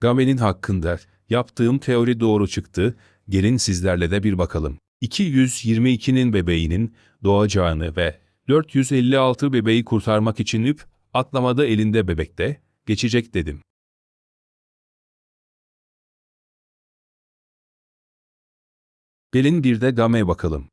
Game'nin hakkında yaptığım teori doğru çıktı. Gelin sizlerle de bir bakalım. 222'nin bebeğinin doğacağını ve 456 bebeği kurtarmak için üp atlamada elinde bebekte geçecek dedim. Gelin bir de Game'ye bakalım.